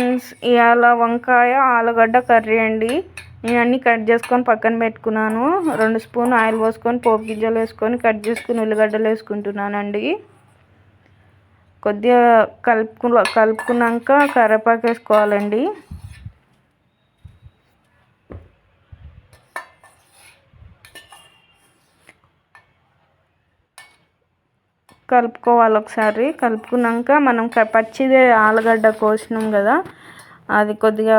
Friends ఇవాళ వంకాయ ఆలుగడ్డ కర్రీ అండి. నేను అన్నీ కట్ చేసుకొని పక్కన పెట్టుకున్నాను. రెండు స్పూన్ ఆయిల్ పోసుకొని పోపు గింజలు వేసుకొని కట్ చేసుకుని ఉల్లిగడ్డలు వేసుకుంటున్నానండి. కొద్దిగా కలుపుకు కలుపుకున్నాక కరివేపాకు వేసుకోవాలండి. కలుపుకోవాలి ఒకసారి. కలుపుకున్నాక మనం పచ్చిదే ఆలుగడ్డ కోసినాం కదా అది కొద్దిగా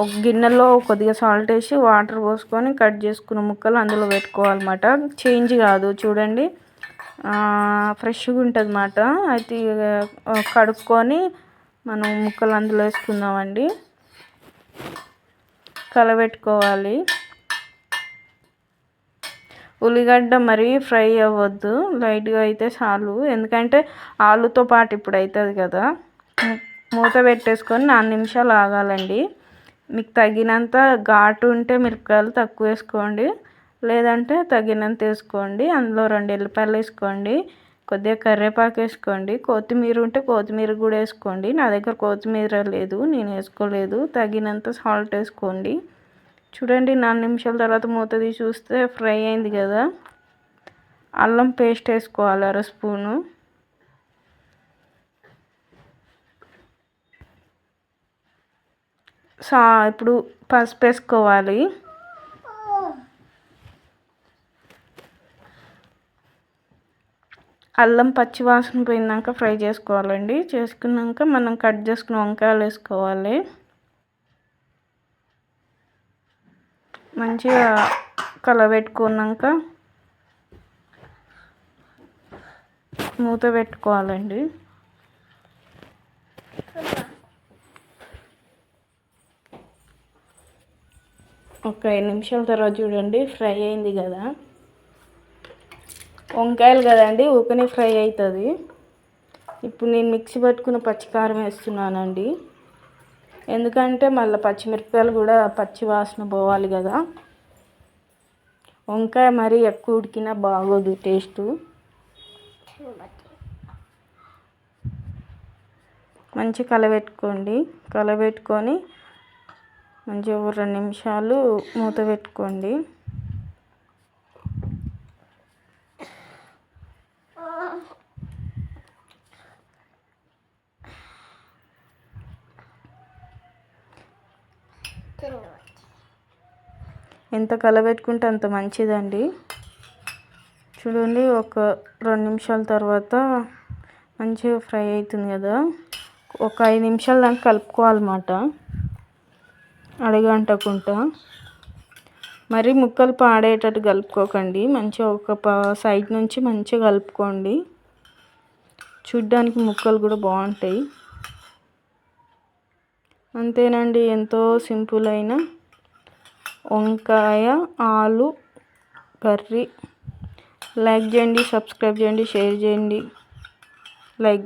ఒక గిన్నెలో కొద్దిగా సాల్ట్ వేసి వాటర్ పోసుకొని కట్ చేసుకున్న ముక్కలు అందులో పెట్టుకోవాలన్నమాట. చేంజ్ కాదు చూడండి. ఫ్రెష్గా ఉంటుంది అన్నమాట అయితే కడుక్కొని మనం ముక్కలు అందులో వేసుకుందామండి. కలబెట్టుకోవాలి. ఉల్లిగడ్డ మరీ ఫ్రై అవ్వద్దు. లైట్గా అయితే చాలు. ఎందుకంటే ఆలుతో పాటు ఇప్పుడు అవుతుంది కదా. మూత పెట్టేసుకొని నాలుగు నిమిషాలు ఆగాలండి. మీకు తగినంత ఘాటు ఉంటే మిరపకాయలు తక్కువ వేసుకోండి. లేదంటే తగినంత వేసుకోండి. అందులో రెండు ఎల్లిపాయలు వేసుకోండి. కొద్దిగా కరివేపాకు వేసుకోండి. కొత్తిమీర ఉంటే కొత్తిమీర కూడా వేసుకోండి. నా దగ్గర కొత్తిమీర లేదు. నేను వేసుకోలేదు. తగినంత సాల్ట్ వేసుకోండి. చూడండి నాలుగు నిమిషాల తర్వాత మూత తీసి చూస్తే ఫ్రై అయింది కదా. అల్లం పేస్ట్ వేసుకోవాలి అర స్పూను. సా ఇప్పుడు పసుపు వేసుకోవాలి. అల్లం పచ్చి వాసన పోయినాక ఫ్రై చేసుకోవాలండి. చేసుకున్నాక మనం కట్ చేసుకున్న వంకాయలు వేసుకోవాలి. మంచిగా కలబెట్టుకున్నాక మూత పెట్టుకోవాలండి. ఒక ఐదు నిమిషాల తర్వాత చూడండి ఫ్రై అయింది కదా. వంకాయలు కదండి ఊకనే ఫ్రై అవుతుంది. ఇప్పుడు నేను మిక్సీ పట్టుకున్న పచ్చికారం వేస్తున్నానండి. ఎందుకంటే మళ్ళీ పచ్చిమిరపకాయలు కూడా పచ్చి వాసన పోవాలి కదా. వంకాయ మరీ ఎక్కువ ఉడికినా బాగోదు టేస్టు. మంచి కలబెట్టుకోండి. కలబెట్టుకొని మంచిగా ఒక రెండు నిమిషాలు మూత పెట్టుకోండి. ఎంత కలబెట్టుకుంటే అంత మంచిదండి. చూడండి ఒక రెండు నిమిషాల తర్వాత మంచిగా ఫ్రై అవుతుంది కదా. ఒక ఐదు నిమిషాలు దాకా కలుపుకోవాలన్నమాట. అడగంటకుండా మరి ముక్కలు పాడేటట్టు కలుపుకోకండి. మంచిగా ఒక సైడ్ నుంచి మంచిగా కలుపుకోండి. చూడ్డానికి ముక్కలు కూడా బాగుంటాయి. అంతేనండి ఎంతో సింపుల్ అయిన వంకాయ ఆలు కర్రీ. లైక్ చేయండి సబ్స్క్రైబ్ చేయండి షేర్ చేయండి. లైక్